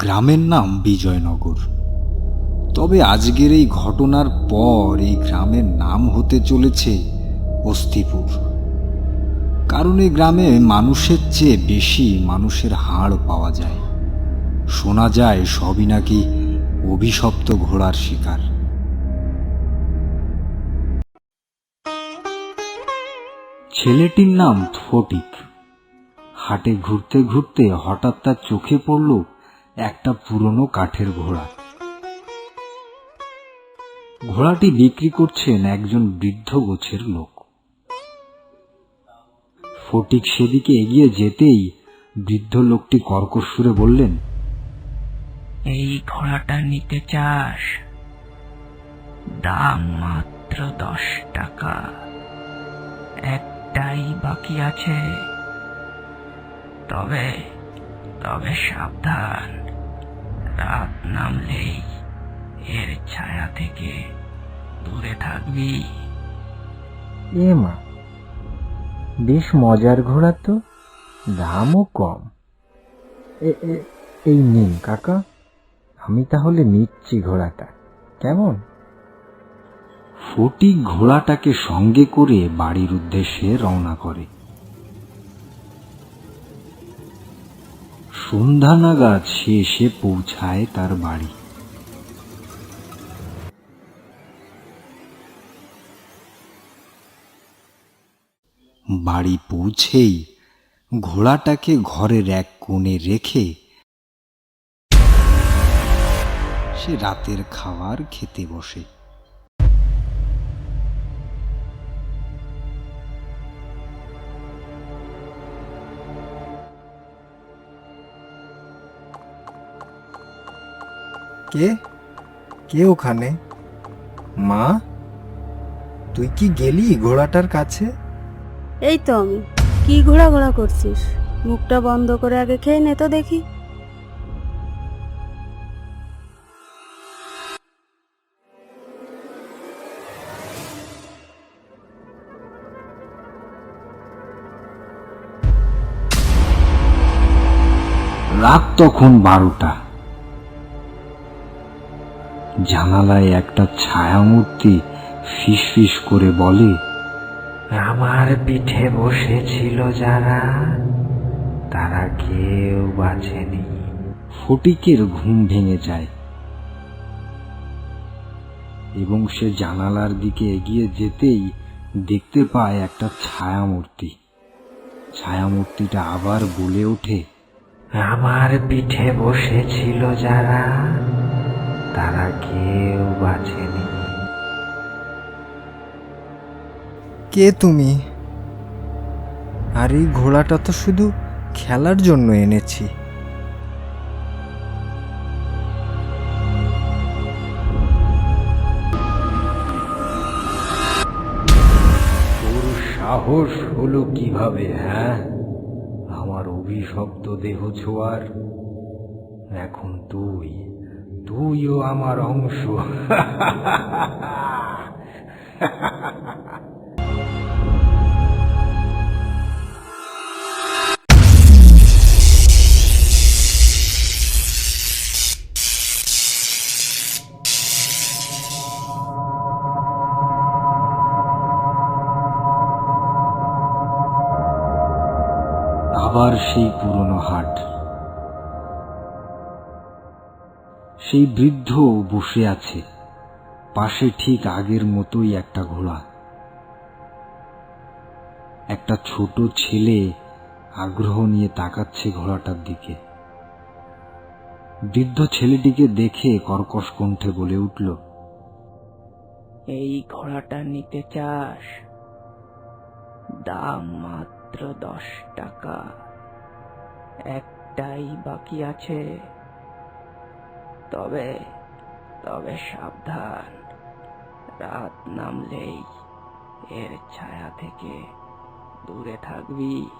গ্রামের নাম বিজয়নগর। তবে আজকের এই ঘটনার পর এই গ্রামের নাম হতে চলেছে অস্থিপুর। কারণ এই গ্রামে মানুষের চেয়ে বেশি মানুষের হাড় পাওয়া যায়। শোনা যায় সবই নাকি অভিশপ্ত ঘোড়ার শিকার। ছেলেটির নাম ফটিক হাটে ঘুরতে ঘুরতে হঠাৎ তার চোখে পড়ল একটা পুরনো কাঠের ঘোড়া। ঘোড়াটি বিক্রি করছেন একজন বৃদ্ধ গোছের লোক। ফটিক সেদিকে এগিয়ে যেতেই বৃদ্ধ লোকটি কর্কশ সুরে বললেন, এই ঘোড়াটা নিতে চাস? দাম মাত্র দশ টাকা। একটাই বাকি আছে। তবে তবে সাবধান। রাত নামলেই এর ছায়া থেকে দূরে থাকবি। এ মা বেশ মজার ঘোড়া তো দামও কম। এ- এ- এই নিন কাকা আমি তাহলে নিচ্ছি ঘোড়াটা কেমন? ফটিক ঘোড়াটাকে সঙ্গে করে বাড়ির উদ্দেশ্যে রওনা করে। সন্ধ্যা নাগাদ সে এসে পৌঁছায় তার বাড়ি। বাড়ি পৌঁছেই ঘোড়াটাকে ঘরের এক কোণে রেখে সে রাতের খাবার খেতে বসে। কে? কে ওখানে? মা? তুই কি গেলি ঘোড়াটার কাছে? এই তো আমি। কি ঘোরা ঘোরা করছিস? মুখটা বন্ধ করে আগে খেয়ে নে তো দেখি। রাত তখন বারোটা। জানালায় একটা ছায়ামূর্তি ফিসফিস করে বলে আমার পিঠে বসেছিল যারা তারা কেউ বাঁচেনি। ফটিকের ঘুম ভেঙে যায়। এবং সে জানালার দিকে এগিয়ে যেতেই দেখতে পায় একটা ছায়ামূর্তি। ছায়ামূর্তিটা আবার বলে ওঠে আমার পিঠে বসেছিল যারা তারা কেউ বাঁচেনি। কে তুমি? আর এই ঘোড়াটা তো শুধু খেলার জন্য এনেছি। তোর সাহস হলো কীভাবে হ্যাঁ? আমার অভিশপ্ত দেহ ছোঁয়ার। এখন তুই তুইও আমার অংশ। আবার সেই পুরনো হাট। সেই বৃদ্ধ বসে আছে। পাশে ঠিক আগের মতোই একটা ঘোড়া। একটা ছোট ছেলে আগ্রহ নিয়ে তাকাচ্ছে ঘোড়াটার দিকে। বৃদ্ধ ছেলেটিকে দেখে কর্কশ কণ্ঠে বলে উঠল, এই ঘোড়াটা নিতে চাস? দাম মাত্র দশ টাকা। একটাই বাকি আছে। তবে তবে সাবধান। রাত নামলেই এর ছায়া থেকে দূরে থাকবি।